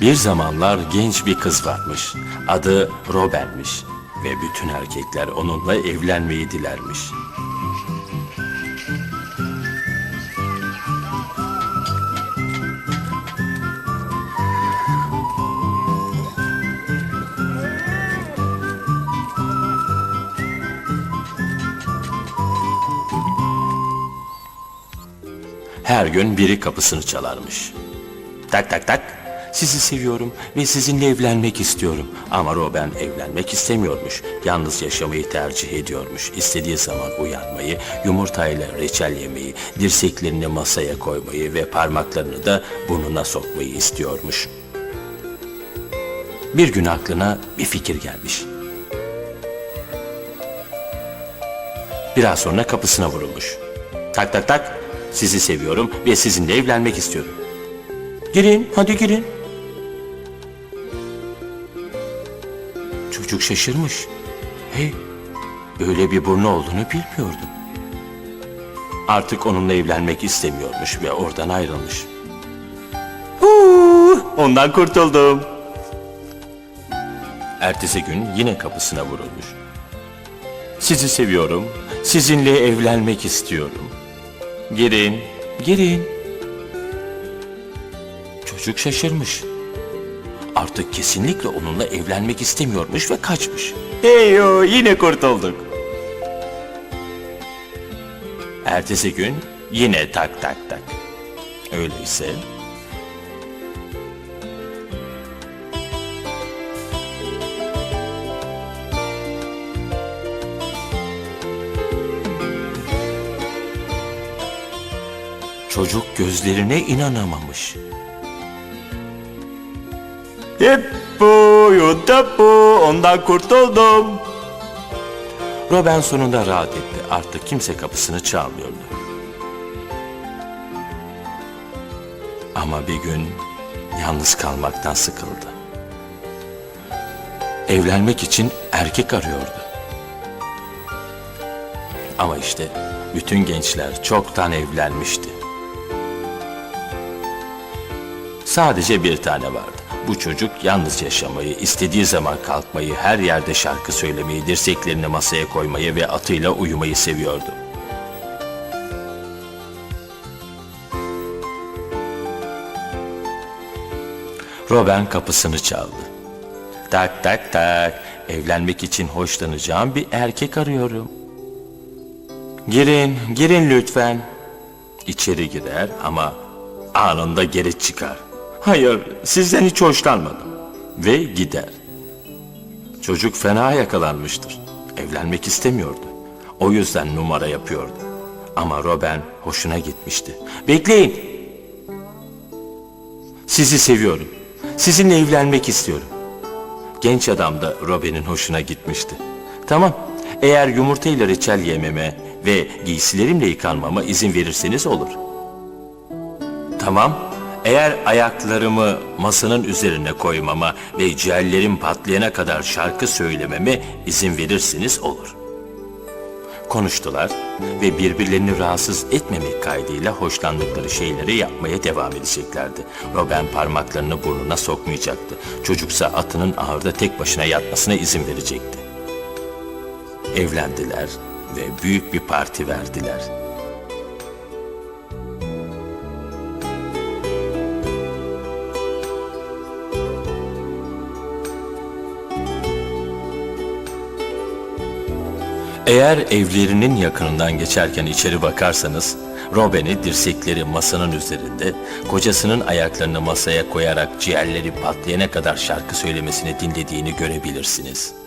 Bir zamanlar genç bir kız varmış. Adı Robin'miş ve bütün erkekler onunla evlenmeyi dilermiş. Her gün biri kapısını çalarmış. Tak tak tak. Sizi seviyorum ve sizinle evlenmek istiyorum. Ama Robin evlenmek istemiyormuş. Yalnız yaşamayı tercih ediyormuş. İstediği zaman uyanmayı, yumurtayla reçel yemeyi, dirseklerini masaya koymayı ve parmaklarını da burnuna sokmayı istiyormuş. Bir gün aklına bir fikir gelmiş. Biraz sonra kapısına vurulmuş. Tak tak tak. Sizi seviyorum ve sizinle evlenmek istiyorum. Girin, hadi girin. Çocuk şaşırmış. Hey, böyle bir burnu olduğunu bilmiyordum. Artık onunla evlenmek istemiyormuş ve oradan ayrılmış. Huu, ondan kurtuldum. Ertesi gün yine kapısına vurulmuş. Sizi seviyorum, sizinle evlenmek istiyorum. Girin, girin. Çocuk şaşırmış. Artık kesinlikle onunla evlenmek istemiyormuş ve kaçmış. Heyo yine kurtulduk. Ertesi gün yine tak tak tak. Öyleyse çocuk gözlerine inanamamış. Hippo yutappo ondan kurtuldum. Robin sonunda rahat etti. Artık kimse kapısını çalmıyordu. Ama bir gün yalnız kalmaktan sıkıldı. Evlenmek için erkek arıyordu. Ama işte bütün gençler çoktan evlenmişti. Sadece bir tane vardı. Bu çocuk yalnız yaşamayı, istediği zaman kalkmayı, her yerde şarkı söylemeyi, dirseklerini masaya koymayı ve atıyla uyumayı seviyordu. Robin kapısını çaldı. Tak tak tak, evlenmek için hoşlanacağım bir erkek arıyorum. Girin, girin lütfen. İçeri girer ama anında geri çıkar. Hayır, sizden hiç hoşlanmadım. Ve gider. Çocuk fena yakalanmıştır. Evlenmek istemiyordu. O yüzden numara yapıyordu. Ama Robin hoşuna gitmişti. Bekleyin. Sizi seviyorum. Sizinle evlenmek istiyorum. Genç adam da Robin'in hoşuna gitmişti. Tamam, eğer yumurtayla reçel yememe ve giysilerimle yıkanmama izin verirseniz olur. Tamam, eğer ayaklarımı masanın üzerine koymama ve ciğerlerim patlayana kadar şarkı söylememe izin verirseniz olur. Konuştular ve birbirlerini rahatsız etmemek kaydıyla hoşlandıkları şeyleri yapmaya devam edeceklerdi. Robin parmaklarını burnuna sokmayacaktı. Çocuksa atının ahırda tek başına yatmasına izin verecekti. Evlendiler ve büyük bir parti verdiler. Eğer evlerinin yakınından geçerken içeri bakarsanız, Robin'i dirsekleri masanın üzerinde, kocasının ayaklarını masaya koyarak ciğerleri patlayana kadar şarkı söylemesini dinlediğini görebilirsiniz.''